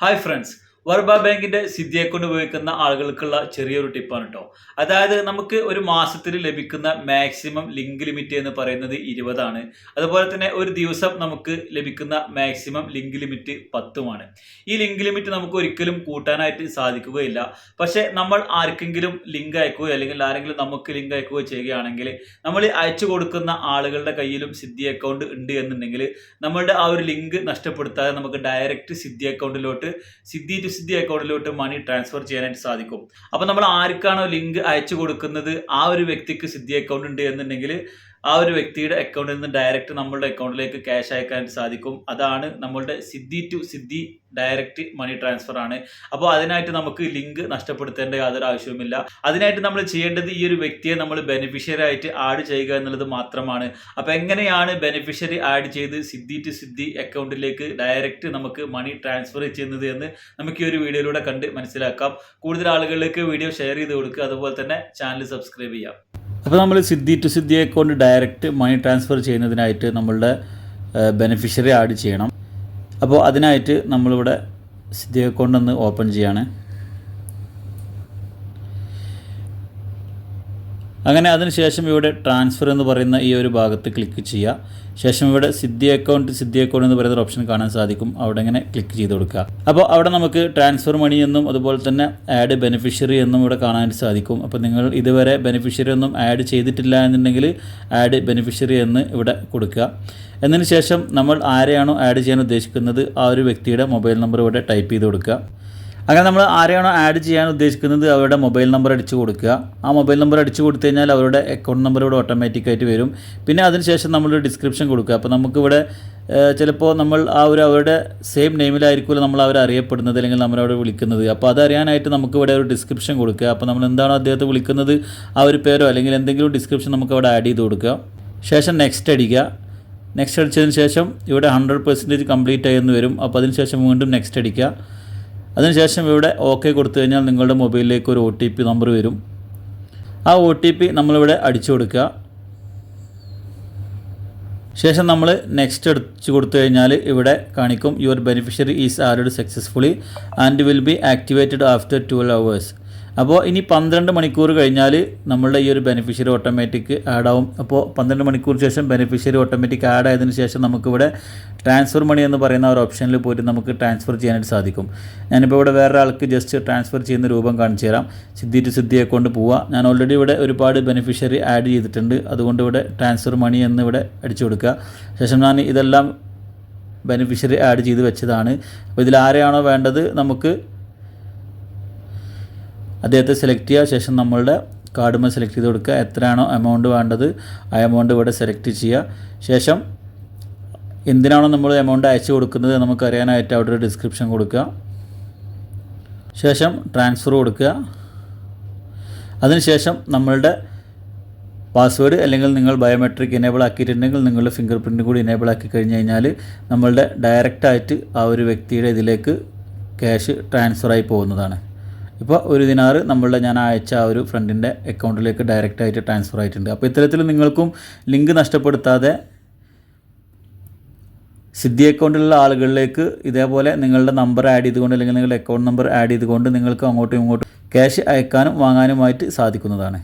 Hi friends വർബ ബാങ്കിന്റെ സിദ്ധിയെ കൊണ്ട് ഉപയോഗിക്കുന്ന ആളുകൾക്കുള്ള ചെറിയൊരു ടിപ്പാണ് കേട്ടോ. അതായത് നമുക്ക് ഒരു മാസത്തിൽ ലഭിക്കുന്ന മാക്സിമം ലിങ്ക് ലിമിറ്റ് എന്ന് പറയുന്നത് ഇരുപതാണ്. അതുപോലെ തന്നെ ഒരു ദിവസം നമുക്ക് ലഭിക്കുന്ന മാക്സിമം ലിങ്ക് ലിമിറ്റ് പത്തുമാണ്. ഈ ലിങ്ക് ലിമിറ്റ് നമുക്ക് ഒരിക്കലും കൂട്ടാനായിട്ട് സാധിക്കുകയില്ല. പക്ഷേ നമ്മൾ ആർക്കെങ്കിലും ലിങ്ക് അയക്കുകയോ അല്ലെങ്കിൽ ആരെങ്കിലും നമുക്ക് ലിങ്ക് അയക്കുകയോ ചെയ്യുകയാണെങ്കിൽ നമ്മൾ അയച്ചു കൊടുക്കുന്ന ആളുകളുടെ കയ്യിലും സിദ്ധി അക്കൗണ്ട് ഉണ്ട് എന്നുണ്ടെങ്കിൽ നമ്മളുടെ ആ ഒരു ലിങ്ക് നഷ്ടപ്പെടുത്താതെ നമുക്ക് ഡയറക്റ്റ് സിദ്ധി അക്കൗണ്ടിലോട്ട് സിദ്ധി ടു സിദ്ധി അക്കൗണ്ടിലോട്ട് മണി ട്രാൻസ്ഫർ ചെയ്യാനായിട്ട് സാധിക്കും. അപ്പോൾ നമ്മൾ ആർക്കാണോ ലിങ്ക് അയച്ചു കൊടുക്കുന്നത് ആ ഒരു വ്യക്തിക്ക് സിദ്ധി അക്കൗണ്ട് ഉണ്ട് എന്നുണ്ടെങ്കിൽ ആ ഒരു വ്യക്തിയുടെ അക്കൗണ്ടിൽ നിന്ന് ഡയറക്റ്റ് നമ്മളുടെ അക്കൗണ്ടിലേക്ക് ക്യാഷ് അയക്കാൻ സാധിക്കും. അതാണ് നമ്മളുടെ Siddhi to Siddhi direct money transfer ആണ്. അപ്പോൾ അതിനായിട്ട് നമുക്ക് ലിങ്ക് നഷ്ടപ്പെടുത്തേണ്ട യാതൊരു ആവശ്യവുമില്ല. അതിനായിട്ട് നമ്മൾ ചെയ്യേണ്ടത് ഈ ഒരു വ്യക്തിയെ നമ്മൾ ബെനിഫിഷ്യറി ആയിട്ട് ആഡ് ചെയ്യുക എന്നുള്ളത് മാത്രമാണ്. അപ്പോൾ എങ്ങനെയാണ് ബെനിഫിഷ്യറി ആഡ് ചെയ്ത് സിദ്ധി ടു സിദ്ധി അക്കൗണ്ടിലേക്ക് ഡയറക്റ്റ് നമുക്ക് മണി ട്രാൻസ്ഫർ ചെയ്യുന്നത് എന്ന് നമുക്ക് ഈ ഒരു വീഡിയോയിലൂടെ കണ്ട് മനസ്സിലാക്കാം. കൂടുതൽ ആളുകളിലേക്ക് വീഡിയോ ഷെയർ ചെയ്ത് കൊടുക്കുക. അതുപോലെ തന്നെ ചാനൽ സബ്സ്ക്രൈബ് ചെയ്യാം. അപ്പോൾ നമ്മൾ Siddhi to Siddhi account direct money transfer ചെയ്യുന്നതിനായിട്ട് നമ്മളുടെ ബെനിഫിഷ്യറി ആഡ് ചെയ്യണം. അപ്പോൾ അതിനായിട്ട് നമ്മളിവിടെ സിദ്ധി അക്കൗണ്ട് ഒന്ന് ഓപ്പൺ ചെയ്യാണ്. അങ്ങനെ അതിനുശേഷം ഇവിടെ ട്രാൻസ്ഫർ എന്ന് പറയുന്ന ഈ ഒരു ഭാഗത്ത് ക്ലിക്ക് ചെയ്യുക. ശേഷം ഇവിടെ സിദ്ധി അക്കൗണ്ട് സിദ്ധി അക്കൗണ്ട് എന്ന് പറയുന്ന ഓപ്ഷൻ കാണാൻ സാധിക്കും. അവിടെ ഇങ്ങനെ ക്ലിക്ക് ചെയ്ത് കൊടുക്കുക. അപ്പോൾ അവിടെ നമുക്ക് ട്രാൻസ്ഫർ മണി എന്നും അതുപോലെ തന്നെ ആഡ് ബെനിഫിഷ്യറി എന്നും ഇവിടെ കാണാൻ സാധിക്കും. അപ്പോൾ നിങ്ങൾ ഇതുവരെ ബെനിഫിഷ്യറി ഒന്നും ആഡ് ചെയ്തിട്ടില്ല എന്നുണ്ടെങ്കിൽ ആഡ് ബെനിഫിഷ്യറി എന്ന് ഇവിടെ കൊടുക്കുക. എന്നതിന് ശേഷം നമ്മൾ ആരെയാണോ ആഡ് ചെയ്യാൻ ഉദ്ദേശിക്കുന്നത് ആ ഒരു വ്യക്തിയുടെ മൊബൈൽ നമ്പർ ഇവിടെ ടൈപ്പ് ചെയ്ത് കൊടുക്കുക. അങ്ങനെ നമ്മൾ ആരെയാണോ ആഡ് ചെയ്യാൻ ഉദ്ദേശിക്കുന്നത് അവരുടെ മൊബൈൽ നമ്പർ അടിച്ചു കൊടുക്കുക. ആ മൊബൈൽ നമ്പർ അടിച്ചു കൊടുത്തു കഴിഞ്ഞാൽ അവരുടെ അക്കൗണ്ട് നമ്പർ ഇവിടെ ഓട്ടോമാറ്റിക്കായിട്ട് വരും. പിന്നെ അതിനുശേഷം നമ്മൾ ഡിസ്ക്രിപ്ഷൻ കൊടുക്കുക. അപ്പോൾ നമുക്കിവിടെ ചിലപ്പോൾ നമ്മൾ ആ ഒരു അവരുടെ സെയിം നെയിമിലായിരിക്കുമല്ലോ നമ്മൾ അവരെ അറിയപ്പെടുന്നത് അല്ലെങ്കിൽ നമ്മളവിടെ വിളിക്കുന്നത്. അപ്പോൾ അതറിയാനായിട്ട് നമുക്കിവിടെ ഒരു ഡിസ്ക്രിപ്ഷൻ കൊടുക്കുക. അപ്പോൾ നമ്മൾ എന്താണോ അദ്ദേഹത്തെ വിളിക്കുന്നത് ആ ഒരു പേരോ അല്ലെങ്കിൽ എന്തെങ്കിലും ഡിസ്ക്രിപ്ഷൻ നമുക്ക് അവിടെ ആഡ് ചെയ്ത് കൊടുക്കുക. ശേഷം നെക്സ്റ്റ് അടിക്കുക. നെക്സ്റ്റ് അടിച്ചതിന് ശേഷം ഇവിടെ ഹൺഡ്രഡ് പെർസെന്റേജ് കംപ്ലീറ്റ് ആയെന്ന് വരും. അപ്പോൾ അതിനുശേഷം വീണ്ടും നെക്സ്റ്റ് അടിക്കുക. അതിനുശേഷം ഇവിടെ ഓക്കെ കൊടുത്തു കഴിഞ്ഞാൽ നിങ്ങളുടെ മൊബൈലിലേക്ക് ഒരു ഒ ടി പി നമ്പർ വരും. ആ ഒ ടി പി നമ്മളിവിടെ അടിച്ചു കൊടുക്കുക. ശേഷം നമ്മൾ നെക്സ്റ്റ് അടിച്ചു കൊടുത്തു കഴിഞ്ഞാൽ ഇവിടെ കാണിക്കും your beneficiary is added successfully and will be activated after twelve hours അപ്പോൾ ഇനി പന്ത്രണ്ട് മണിക്കൂർ കഴിഞ്ഞാൽ നമ്മളുടെ ഈ ഒരു ബെനിഫിഷ്യറി ഓട്ടോമാറ്റിക് ആഡ് ആവും. അപ്പോൾ പന്ത്രണ്ട് മണിക്കൂർ ശേഷം ബെനിഫിഷ്യറി ഓട്ടോമാറ്റിക് ആഡ് ആയതിനു ശേഷം നമുക്കിവിടെ ട്രാൻസ്ഫർ മണി എന്ന് പറയുന്ന ഒരു ഓപ്ഷനിൽ പോയിട്ട് നമുക്ക് ട്രാൻസ്ഫർ ചെയ്യാനായിട്ട് സാധിക്കും. ഞാനിപ്പോൾ ഇവിടെ വേറെ ആൾക്ക് ജസ്റ്റ് ട്രാൻസ്ഫർ ചെയ്യുന്ന രൂപം കാണിച്ചു തരാം. സിദ്ധി ടു സിദ്ധിയെ കൊണ്ട് പോവുക. ഞാൻ ഓൾറെഡി ഇവിടെ ഒരുപാട് ബെനിഫിഷ്യറി ആഡ് ചെയ്തിട്ടുണ്ട്. അതുകൊണ്ട് ഇവിടെ ട്രാൻസ്ഫർ മണി എന്ന് ഇവിടെ അടിച്ചു കൊടുക്കുക. ശേഷം ഞാൻ ഇതെല്ലാം ബെനിഫിഷ്യറി ആഡ് ചെയ്ത് വെച്ചതാണ്. അപ്പോൾ ഇതിൽ ആരെയാണോ വേണ്ടത്? നമുക്ക് അദ്ദേഹത്തെ സെലക്ട് ചെയ്യുക ശേഷം നമ്മളുടെ കാർഡുമ സെലക്ട് ചെയ്ത് കൊടുക്കുക. എത്രയാണോ എമൗണ്ട് വേണ്ടത് ആ എമൗണ്ട് ഇവിടെ സെലക്ട് ചെയ്യുക. ശേഷം എന്തിനാണോ നമ്മൾ എമൗണ്ട് അയച്ചു കൊടുക്കുന്നത് നമുക്കറിയാനായിട്ട് അവിടെ ഒരു ഡിസ്ക്രിപ്ഷൻ കൊടുക്കുക. ശേഷം ട്രാൻസ്ഫർ കൊടുക്കുക. അതിനുശേഷം നമ്മളുടെ പാസ്വേഡ് അല്ലെങ്കിൽ നിങ്ങൾ ബയോമെട്രിക് എനേബിൾ ആക്കിയിട്ടുണ്ടെങ്കിൽ നിങ്ങളുടെ ഫിംഗർ പ്രിന്റ് കൂടി എനേബിൾ ആക്കി കഴിഞ്ഞ് കഴിഞ്ഞാൽ നമ്മളുടെ ഡയറക്റ്റായിട്ട് ആ ഒരു വ്യക്തിയുടെ ഇതിലേക്ക് ക്യാഷ് ട്രാൻസ്ഫറായി പോകുന്നതാണ്. ഇപ്പോൾ ഒരു ദിനാറ് നമ്മളുടെ ഞാൻ അയച്ച ആ ഒരു ഫ്രണ്ടിന്റെ അക്കൗണ്ടിലേക്ക് ഡയറക്റ്റ് ആയിട്ട് ട്രാൻസ്ഫർ ആയിട്ടുണ്ട്. അപ്പോൾ ഇത്തരത്തിൽ നിങ്ങൾക്കും ലിങ്ക് നഷ്ടപ്പെടുത്താതെ സിദ്ധി അക്കൗണ്ടിലുള്ള ആളുകളിലേക്ക് ഇതേപോലെ നിങ്ങളുടെ നമ്പർ ആഡ് ചെയ്തുകൊണ്ട് അല്ലെങ്കിൽ നിങ്ങളുടെ അക്കൗണ്ട് നമ്പർ ആഡ് ചെയ്തുകൊണ്ട് നിങ്ങൾക്ക് അങ്ങോട്ടും ഇങ്ങോട്ടും ക്യാഷ് അയക്കാനും വാങ്ങാനുമായിട്ട് സാധിക്കുന്നതാണ്.